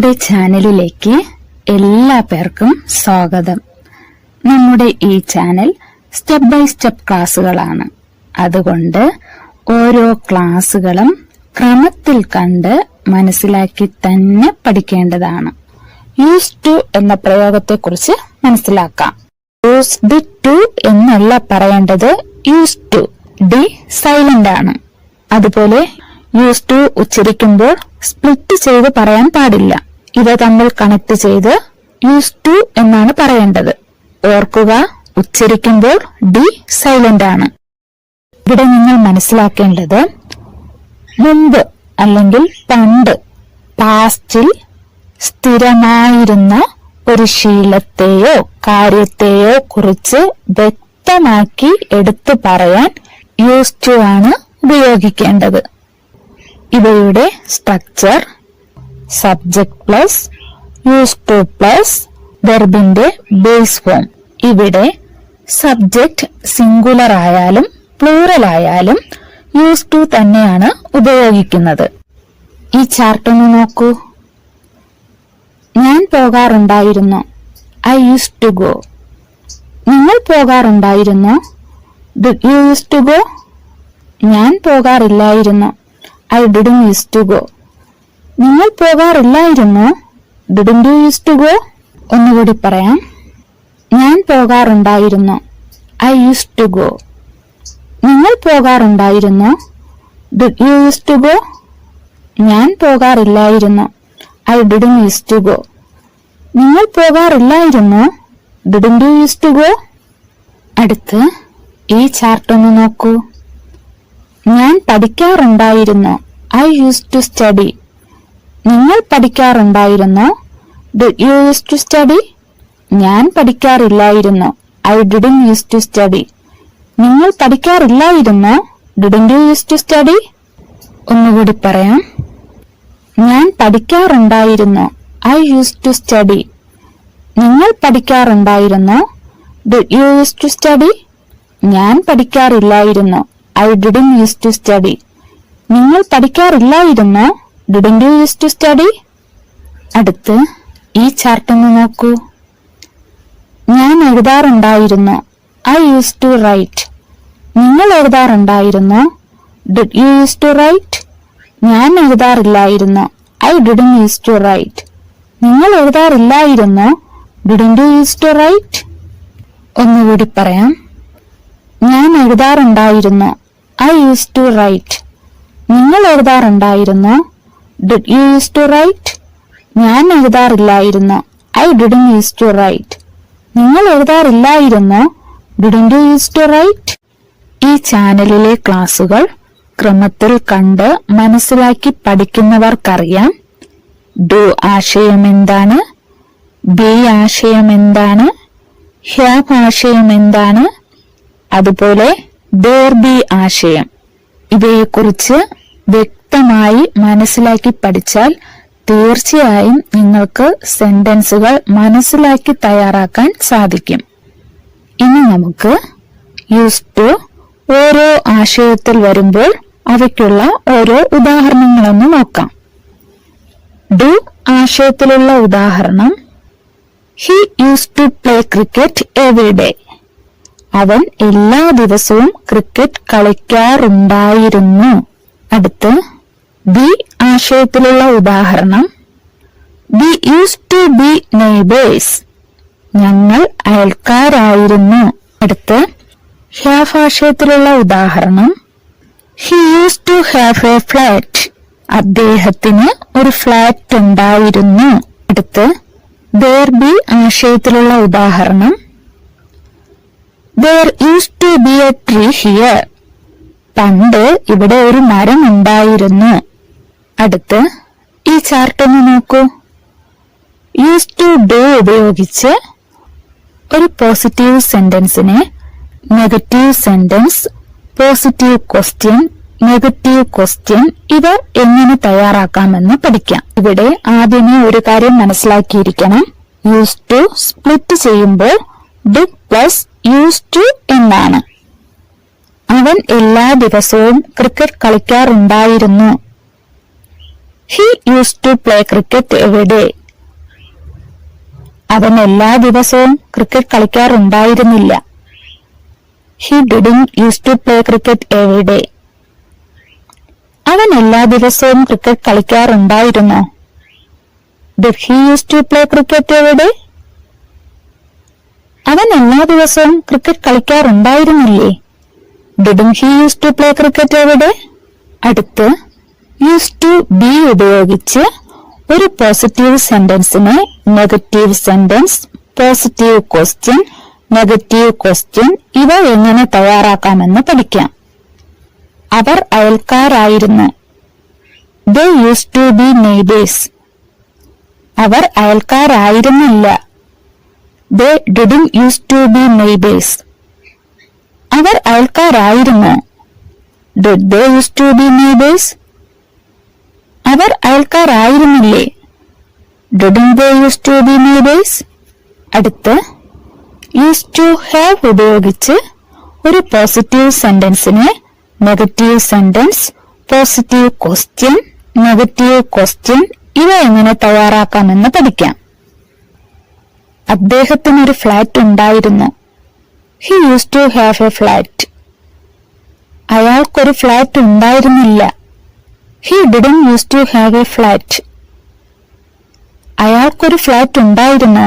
നമ്മുടെ ചാനലിലേക്ക് എല്ലാ പേർക്കും സ്വാഗതം. നമ്മുടെ ഈ ചാനൽ സ്റ്റെപ്പ് ബൈ സ്റ്റെപ്പ് ക്ലാസ്സുകളാണ്. അതുകൊണ്ട് ഓരോ ക്ലാസ്സുകളും ക്രമത്തിൽ കണ്ട് മനസ്സിലാക്കി തന്നെ പഠിക്കേണ്ടതാണ്. യൂസ് ടു എന്ന പ്രയോഗത്തെ കുറിച്ച് മനസ്സിലാക്കാം യൂസ്ഡ് ടു എന്നല്ല പറയേണ്ടത് യൂസ് ടു ഡി സൈലന്റ് ആണ്. അതുപോലെ യൂസ് ടു ഉച്ചരിക്കുമ്പോൾ സ്പ്ലിറ്റ് ചെയ്ത് പറയാൻ പാടില്ല. ഇവ തമ്മിൽ കണക്ട് ചെയ്ത് യൂസ് ടു എന്നാണ് പറയേണ്ടത്. ഓർക്കുക ഉച്ചരിക്കുമ്പോൾ ഡി സൈലന്റ് ആണ്. ഇവിടെ നിങ്ങൾ മനസ്സിലാക്കേണ്ടത് മുമ്പ് അല്ലെങ്കിൽ പണ്ട് പാസ്റ്റിൽ സ്ഥിരമായിരുന്ന ഒരു ശീലത്തെയോ കാര്യത്തെയോ കുറിച്ച് വ്യക്തമാക്കി എടുത്തു പറയാൻ യൂസ് ടു ആണ് ഉപയോഗിക്കേണ്ടത്. ഇവയുടെ structure subject plus use to plus വെർബിന്റെ base form ഇവിടെ സബ്ജക്ട് സിംഗുലർ ആയാലും പ്ലൂറൽ ആയാലും യൂസ് ടു തന്നെയാണ് ഉപയോഗിക്കുന്നത്. ഈ ചാർട്ട് ഒന്ന് നോക്കൂ. ഞാൻ പോകാറുണ്ടായിരുന്നു. ഐ യൂസ് ടു ഗോ നിങ്ങൾ പോകാറുണ്ടായിരുന്നു? യു യൂസ് ടു ഗോ ഞാൻ പോകാറില്ലായിരുന്നു. I did use to go നിങ്ങൾ പോകാറില്ലായിരുന്നു? Didn't you use to go ഒന്നുകൂടി പറയാം. ഞാൻ പോകാറുണ്ടായിരുന്നു. ഐ യൂസ് ടു ഗോ നിങ്ങൾ പോകാറുണ്ടായിരുന്നു? Did you use to go ഞാൻ പോകാറില്ലായിരുന്നു. I didn't use to go നിങ്ങൾ പോകാറില്ലായിരുന്നു? Didn't you use to go അടുത്ത് ഈ ചാർട്ട് ഒന്ന് നോക്കൂ. ഞാൻ പഠിക്കാറുണ്ടായിരുന്നു. ഐ യൂസ് ടു സ്റ്റഡി നിങ്ങൾ പഠിക്കാറുണ്ടായിരുന്നോ? Did you use to study ഞാൻ പഠിക്കാറില്ലായിരുന്നു? I didn't use to study നിങ്ങൾ പഠിക്കാറില്ലായിരുന്നോ? Didn't you use to study ഒന്നുകൂടി പറയാം. ഞാൻ പഠിക്കാറുണ്ടായിരുന്നു? ഐ യൂസ് ടു സ്റ്റഡി നിങ്ങൾ പഠിക്കാറുണ്ടായിരുന്നോ? Did you use to study ഞാൻ പഠിക്കാറില്ലായിരുന്നു? I didn't use to study നിങ്ങൾ പഠിക്കാറില്ലായിരുന്നു? Didn't you use to study അടുത്ത് ഈ ചാർട്ട് ഒന്ന് നോക്കൂ. ഞാൻ എഴുതാറുണ്ടായിരുന്നു. ഐ യൂസ് ടു റൈറ്റ് നിങ്ങൾ എഴുതാറുണ്ടായിരുന്നു? Did you use to write ഞാൻ എഴുതാറില്ലായിരുന്നു. I didn't use to write നിങ്ങൾ എഴുതാറില്ലായിരുന്നു? Didn't you use to write ഒന്നുകൂടി പറയാം. ഞാൻ എഴുതാറുണ്ടായിരുന്നു. ഐ യൂസ് ടു റൈറ്റ് നിങ്ങൾ എഴുതാറുണ്ടായിരുന്നു? Did you use to write ഞാൻ എഴുതാറില്ലായിരുന്നു? I didn't use to write നിങ്ങൾ എഴുതാറില്ലായിരുന്നു? Didn't you use to write ഈ ചാനലിലെ ക്ലാസുകൾ ക്രമത്തിൽ കണ്ട് മനസ്സിലാക്കി പഠിക്കുന്നവർക്കറിയാം. ഡു ആശയം എന്താണ്? ബി ആശയം എന്താണ്? ഹ്യാബ് ആശയം എന്താണ്? അതുപോലെ ദർ ബി ആശയം. ഇവയെക്കുറിച്ച് വ്യക്തമായി മനസ്സിലാക്കി പഠിച്ചാൽ തീർച്ചയായും നിങ്ങൾക്ക് സെന്റൻസുകൾ മനസ്സിലാക്കി തയ്യാറാക്കാൻ സാധിക്കും. ഇനി നമുക്ക് യൂസ് ടു ഓരോ ആശയത്തിൽ വരുമ്പോൾ അവയ്ക്കുള്ള ഓരോ ഉദാഹരണങ്ങളൊന്ന് നോക്കാം. ഡു ആശയത്തിലുള്ള ഉദാഹരണം he use to play cricket every day. അവൻ എല്ലാ ദിവസവും ക്രിക്കറ്റ് കളിക്കാറുണ്ടായിരുന്നു. അടുത്ത് ബി ആശയത്തിലുള്ള ഉദാഹരണം. We use to be neighbours ഞങ്ങൾ അയൽക്കാരായിരുന്നു. അടുത്ത് ഹാഫ് ആശയത്തിലുള്ള ഉദാഹരണം. He use to have a flat അദ്ദേഹത്തിന് ഒരു ഫ്ലാറ്റ് ഉണ്ടായിരുന്നു. അടുത്ത് ദേർ ബി ആശയത്തിലുള്ള ഉദാഹരണം. There use to be a tree here പണ്ട് ഇവിടെ ഒരു മരം ഉണ്ടായിരുന്നു അടുത്ത് ഈ ചാർട്ട് ഒന്ന് നോക്കൂ. യൂസ് ടു ഡു ഉപയോഗിച്ച് ഒരു positive സെന്റൻസിനെ negative sentence positive question negative question ഇവ എങ്ങനെ തയ്യാറാക്കാമെന്ന് പഠിക്കാം. ഇവിടെ ആദ്യമേ ഒരു കാര്യം മനസ്സിലാക്കിയിരിക്കണം. യൂസ് ടു സ്പ്ലിറ്റ് ചെയ്യുമ്പോൾ ഡിഡ് പ്ലസ് യൂസ് ടു എന്നാണ്. അവൻ എല്ലാ ദിവസവും cricket കളിക്കാറുണ്ടായിരുന്നു. He use to play cricket എവിടെ അവൻ എല്ലാ ദിവസവും cricket കളിക്കാറുണ്ടായിരുന്നില്ല. He didn't use to play cricket എവിടെ അവൻ എല്ലാ ദിവസവും cricket കളിക്കാറുണ്ടായിരുന്നോ? Did he use to play cricket എവിടെ അവൻ എല്ലാ ദിവസവും cricket കളിക്കാറുണ്ടായിരുന്നില്ലേ? Didn't he use to play cricket എവിടെ അടുത്ത് യൂസ് ടു ബി ഉപയോഗിച്ച് ഒരു positive സെന്റൻസിനെ negative sentence positive question negative question ഇവ എങ്ങനെ തയ്യാറാക്കാമെന്ന് പഠിക്കാം. അവർ അയൽക്കാരായിരുന്നു. They use to be neighbours our അയൽക്കാരായിരുന്നില്ല. They didn't use to be neighbours our അയൽക്കാരായിരുന്നു. Did they use to be neighbours അവർ അയൽക്കാരായിരുന്നില്ലേ? അടുത്ത് യൂസ് ടു ഹാവ് ഉപയോഗിച്ച് ഒരു positive സെന്റൻസിനെ negative sentence positive question negative question ഇവ എങ്ങനെ തയ്യാറാക്കാമെന്ന് പഠിക്കാം. അദ്ദേഹത്തിന് ഒരു ഫ്ലാറ്റ് ഉണ്ടായിരുന്നു. He use to have a flat അയാൾക്കൊരു ഫ്ലാറ്റ് ഉണ്ടായിരുന്നില്ല. He didn't use to have a flat അയാൾക്കൊരു ഫ്ലാറ്റ് ഉണ്ടായിരുന്നു?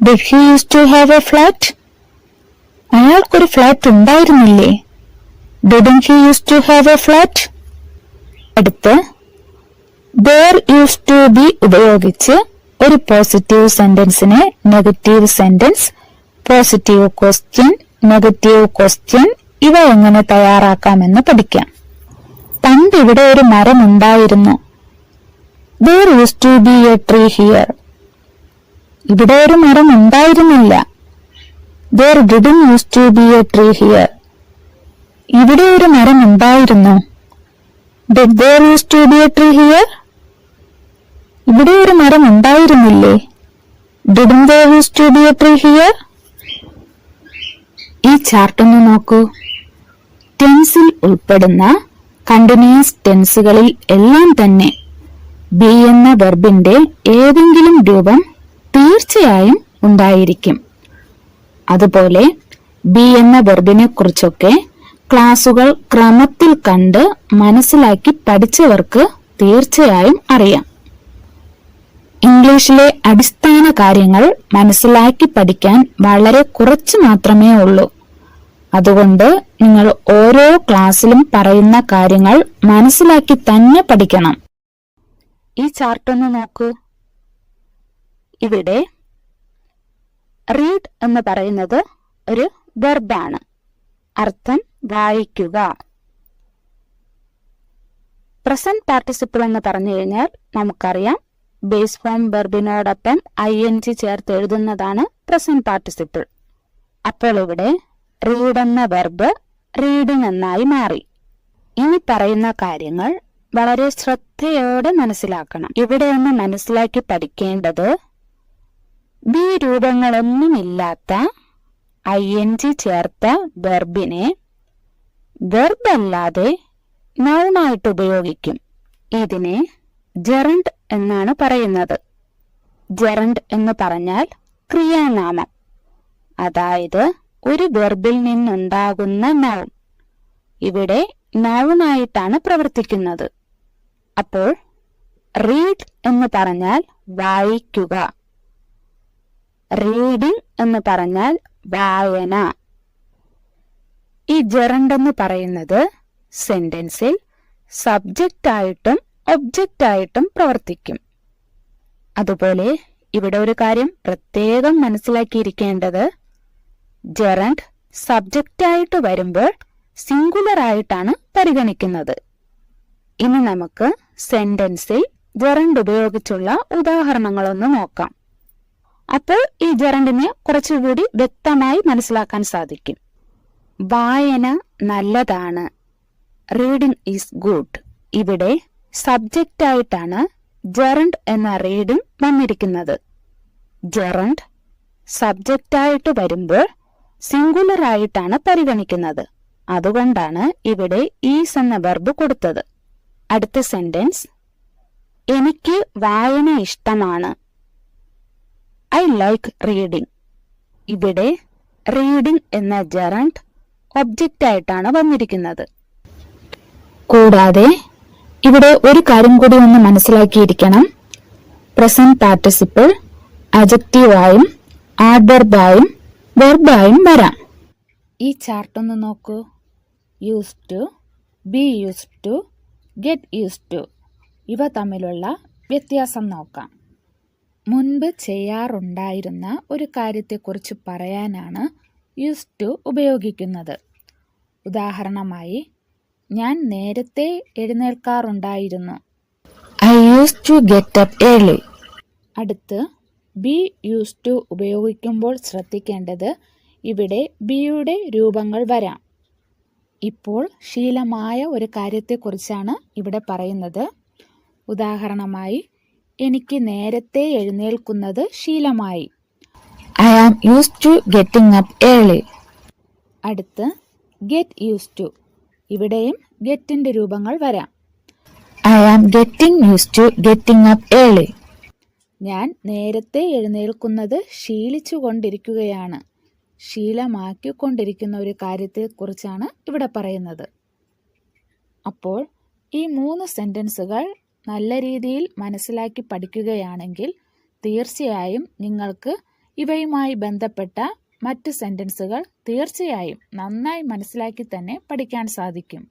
Did he use to have a flat അയാൾക്കൊരു ഫ്ലാറ്റ് ഉണ്ടായിരുന്നില്ലേ? Didn't he use to have a flat അടുത്ത് there use to be ഉപയോഗിച്ച് ഒരു positive സെന്റൻസിനെ negative sentence positive question negative question ഇവ എങ്ങനെ തയ്യാറാക്കാമെന്ന് പഠിക്കാം. പണ്ട് ഇവിടെ ഒരു മരം ഉണ്ടായിരുന്നു there use to be a tree here ഇവിടെ ഒരു മരം ഉണ്ടായിരുന്നില്ല there didn't use to be a tree here ഇവിടെ ഒരു മരം ഉണ്ടായിരുന്നു did there use to be a tree here ഇവിടെ ഒരു മരം ഉണ്ടായിരുന്നില്ലേ didn't there use to be a tree here ഈ ചാർട്ടൊന്ന് നോക്കൂ. ടെൻസിൽ ഉൾപ്പെടുന്ന കണ്ടിന്യൂസ് ടെൻസുകളിൽ എല്ലാം തന്നെ ബി എന്ന വെർബിന്റെ ഏതെങ്കിലും രൂപം തീർച്ചയായും ഉണ്ടായിരിക്കും. അതുപോലെ ബി എന്ന വെർബിനെ കുറിച്ചൊക്കെ ക്ലാസുകൾ ക്രമത്തിൽ കണ്ട് മനസ്സിലാക്കി പഠിച്ചവർക്ക് തീർച്ചയായും അറിയാം. ഇംഗ്ലീഷിലെ അടിസ്ഥാന കാര്യങ്ങൾ മനസ്സിലാക്കി പഠിക്കാൻ വളരെ കുറച്ചു മാത്രമേ ഉള്ളൂ. അതുകൊണ്ട് നിങ്ങൾ ഓരോ ക്ലാസ്സിലും പറയുന്ന കാര്യങ്ങൾ മനസ്സിലാക്കി തന്നെ പഠിക്കണം. ഈ ചാർട്ട് ഒന്ന് നോക്കൂ. ഇവിടെ റീഡ് എന്ന് പറയുന്നത് ഒരു വെർബാണ് അർത്ഥം വായിക്കുക. പ്രസന്റ് പാർട്ടിസിപ്പിൾ എന്ന് പറഞ്ഞു കഴിഞ്ഞാൽ നമുക്കറിയാം ബേസ് ഫോം വെർബിനോടൊപ്പം ഐ എൻ ജി ചേർത്ത് എഴുതുന്നതാണ് പ്രസന്റ് പാർട്ടിസിപ്പിൾ അപ്പോൾ ഇവിടെ റീഡ് എന്ന വെർബ് റീഡിംഗ് എന്നായി മാറി. ഇനി പറയുന്ന കാര്യങ്ങൾ വളരെ ശ്രദ്ധയോടെ മനസ്സിലാക്കണം. ഇവിടെ ഒന്ന് മനസ്സിലാക്കി പഠിക്കേണ്ടത് ബി രൂപങ്ങളൊന്നുമില്ലാത്ത ഐ എൻ ജി ചേർത്ത വെർബിനെ വെർബ് അല്ലാതെ നൗണായിട്ട് ഉപയോഗിക്കും. ഇതിനെ ജെറണ്ട് എന്നാണ് പറയുന്നത്. ജെറണ്ട് എന്ന് പറഞ്ഞാൽ ക്രിയാനാമം. അതായത് ഒരു വെർബിൽ നിന്നുണ്ടാകുന്ന നൗൺ ഇവിടെ നൗണായിട്ടാണ് പ്രവർത്തിക്കുന്നത്. അപ്പോൾ റീഡ് എന്ന് പറഞ്ഞാൽ വായിക്കുക. റീഡിംഗ് എന്ന് പറഞ്ഞാൽ വായന. ഈ ജെറണ്ട് എന്ന് പറയുന്നത് സെന്റൻസിൽ സബ്ജക്റ്റ് ആയിട്ടും ഒബ്ജക്റ്റ് ആയിട്ടും പ്രവർത്തിക്കും. അതുപോലെ ഇവിടെ ഒരു കാര്യം പ്രത്യേകം മനസ്സിലാക്കിയിരിക്കേണ്ടത് ജെറണ്ട് സബ്ജക്റ്റ് ആയിട്ട് വരുമ്പോൾ സിംഗുലർ ആയിട്ടാണ് പരിഗണിക്കുന്നത്. ഇനി നമുക്ക് സെന്റൻസിൽ ജെറണ്ട് ഉപയോഗിച്ചുള്ള ഉദാഹരണങ്ങളൊന്ന് നോക്കാം. അപ്പോൾ ഈ ജെറണ്ടിനെ കുറച്ചുകൂടി വ്യക്തമായി മനസ്സിലാക്കാൻ സാധിക്കും. വായന നല്ലതാണ്. റീഡിംഗ് ഈസ് ഗുഡ് ഇവിടെ സബ്ജക്റ്റ് ആയിട്ടാണ് ജെറണ്ട് എന്ന റീഡിംഗ് വന്നിരിക്കുന്നത്. ജെറണ്ട് സബ്ജക്റ്റായിട്ട് വരുമ്പോൾ സിംഗുലർ ആയിട്ടാണ് പരിഗണിക്കുന്നത്. അതുകൊണ്ടാണ് ഇവിടെ ഈസ് എന്ന വെർബ് കൊടുത്തത്. അടുത്ത സെന്റൻസ് എനിക്ക് വായന ഇഷ്ടമാണ്. ഐ ലൈക്ക് റീഡിംഗ് ഇവിടെ റീഡിംഗ് എന്ന ജറണ്ട് ഒബ്ജക്റ്റ് ആയിട്ടാണ് വന്നിരിക്കുന്നത്. കൂടാതെ ഇവിടെ ഒരു കാര്യം കൂടി ഒന്ന് മനസ്സിലാക്കിയിരിക്കണം. പ്രസന്റ് പാർട്ടിസിപ്പിൾ അജക്റ്റീവായും ആഡ്വർബായും വെർബായും വരാം. ഈ ചാർട്ട് ഒന്ന് നോക്കൂ. Used to be used to get used to ഇവ തമ്മിലുള്ള വ്യത്യാസം നോക്കാം. മുൻപ് ചെയ്യാറുണ്ടായിരുന്ന ഒരു കാര്യത്തെക്കുറിച്ച് പറയാനാണ് യൂസ് ടു ഉപയോഗിക്കുന്നത്. ഉദാഹരണമായി ഞാൻ നേരത്തെ എഴുന്നേൽക്കാറുണ്ടായിരുന്നു. I used to get up early അടുത്ത് ബി യൂസ് ടു ഉപയോഗിക്കുമ്പോൾ ശ്രദ്ധിക്കേണ്ടത് ഇവിടെ ബിയുടെ രൂപങ്ങൾ വരാം. ഇപ്പോൾ ശീലമായ ഒരു കാര്യത്തെക്കുറിച്ചാണ് ഇവിടെ പറയുന്നത്. ഉദാഹരണമായി എനിക്ക് നേരത്തെ എഴുന്നേൽക്കുന്നത് ശീലമായി. I am used to getting up early അടുത്ത് ഗെറ്റ് യൂസ് ടു. ഇവിടെയും ഗെറ്റിന്റെ രൂപങ്ങൾ വരാം. I am getting used to getting up early. ഞാൻ നേരത്തെ എഴുന്നേൽക്കുന്നത് ശീലിച്ചു കൊണ്ടിരിക്കുകയാണ് ശീലമാക്കിക്കൊണ്ടിരിക്കുന്ന ഒരു കാര്യത്തെക്കുറിച്ചാണ് ഇവിടെ പറയുന്നത്. അപ്പോൾ ഈ മൂന്ന് സെന്റൻസുകൾ നല്ല രീതിയിൽ മനസ്സിലാക്കി പഠിക്കുകയാണെങ്കിൽ തീർച്ചയായും നിങ്ങൾക്ക് ഇവയുമായി ബന്ധപ്പെട്ട മറ്റ് സെന്റൻസുകൾ തീർച്ചയായും നന്നായി മനസ്സിലാക്കി തന്നെ പഠിക്കാൻ സാധിക്കും.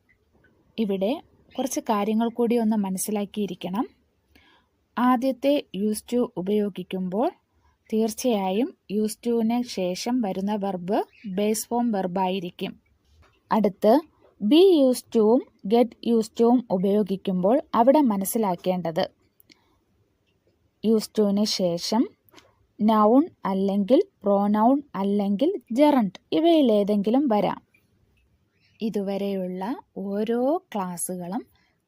ഇവിടെ കുറച്ച് കാര്യങ്ങൾ കൂടി ഒന്ന് മനസ്സിലാക്കിയിരിക്കണം. ആദ്യത്തെ യൂസ് ടു ഉപയോഗിക്കുമ്പോൾ തീർച്ചയായും യൂസ് ടുവിന് ശേഷം വരുന്ന വെർബ് ബേസ് ഫോം വെർബായിരിക്കും അടുത്ത് ബി യൂസ് ടുവും ഗെറ്റ് യൂസ് ടുവും ഉപയോഗിക്കുമ്പോൾ അവിടെ മനസ്സിലാക്കേണ്ടത് യൂസ് ടുവിന് ശേഷം നൗൺ അല്ലെങ്കിൽ പ്രോനൗൺ അല്ലെങ്കിൽ ജെറണ്ട് ഇവയിലേതെങ്കിലും വരാം. ഇതുവരെയുള്ള ഓരോ ക്ലാസ്സുകളും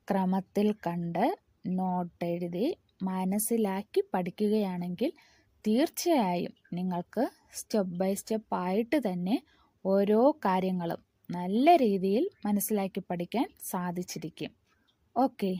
ക്രമത്തിൽ കണ്ട് നോട്ട് എഴുതി മനസ്സിലാക്കി പഠിക്കുകയാണെങ്കിൽ തീർച്ചയായും നിങ്ങൾക്ക് സ്റ്റെപ്പ് ബൈ സ്റ്റെപ്പ് ആയിട്ട് തന്നെ ഓരോ കാര്യങ്ങളും നല്ല രീതിയിൽ മനസ്സിലാക്കി പഠിക്കാൻ സാധിച്ചിരിക്കും. ഓക്കെ.